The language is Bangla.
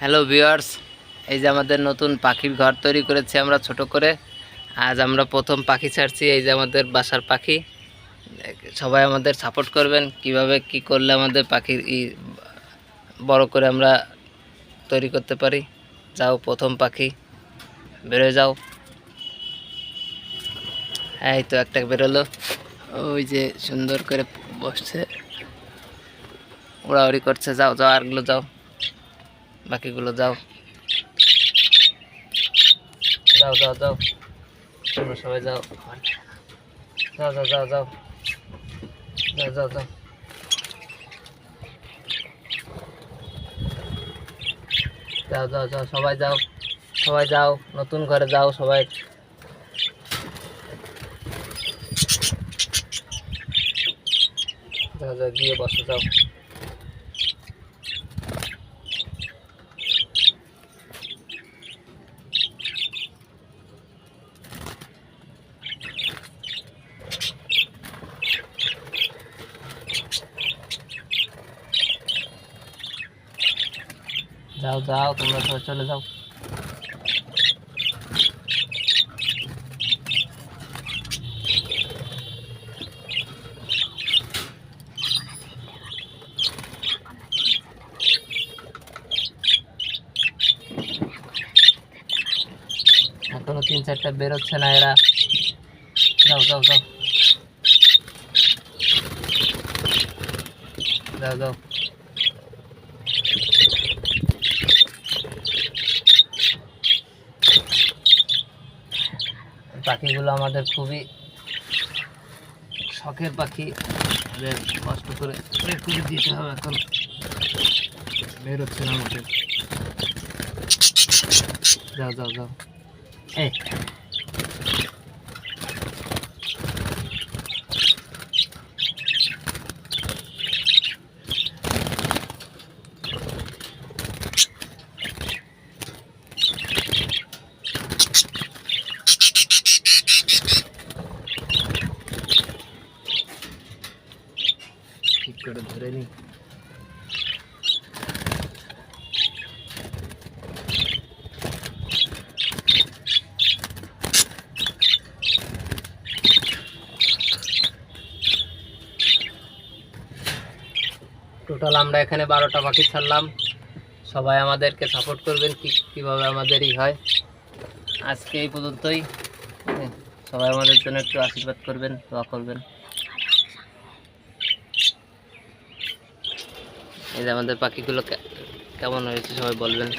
হ্যালো ভিউয়ার্স এই যে আমাদের নতুন পাখির ঘর তৈরি করেছি আমরা ছোট করে। আজ আমরা প্রথম পাখি ছাড়ছি, এই যে আমাদের বাসার পাখি। সবাই আমাদের সাপোর্ট করবেন, কীভাবে কি করলে আমাদের পাখির ই, বড় করে আমরা তৈরি করতে পারি। যাও, প্রথম পাখি। বেরোয় যাও। এই তো একটা বেরোলো। ওই যে সুন্দর করে বসছে। উড়াউড়ি করছে। যাও যাও আরগুলো যাও। বাকিগুলো যাও। যাও যাও যাও। তোমরা সবাই যাও। যাও যাও যাও যাও। যাও যাও যাও। যাও যাও যাও, সবাই যাও। সবাই যাও, নতুন ঘরে যাও সবাই। যাও যাও, গিয়ে বসে, যাও। যাও যাও তোমরা সবাই চলে যাও এখনও তিন চারটা বেরোচ্ছে না এরা যাও যাও যাও যাও যাও পাখিগুলো আমাদের খুবই শখের পাখি। কষ্ট করে করে দিতে হবে এখন। বের হচ্ছে না আমাদের। যাও যাও যাও। এই। করে ধরে নি। টোটাল আমরা এখানে বারোটা পাখি ছাড়লাম। সবাই আমাদেরকে সাপোর্ট করবেন কি কীভাবে আমাদের ই হয়। আজকে এই পর্যন্তই। হ্যাঁ, সবাই আমাদের জন্য একটু আশীর্বাদ করবেন দোয়া করবেন। এই যে আমাদের পাখিগুলো কেমন হয়েছে সবাই বলবেন।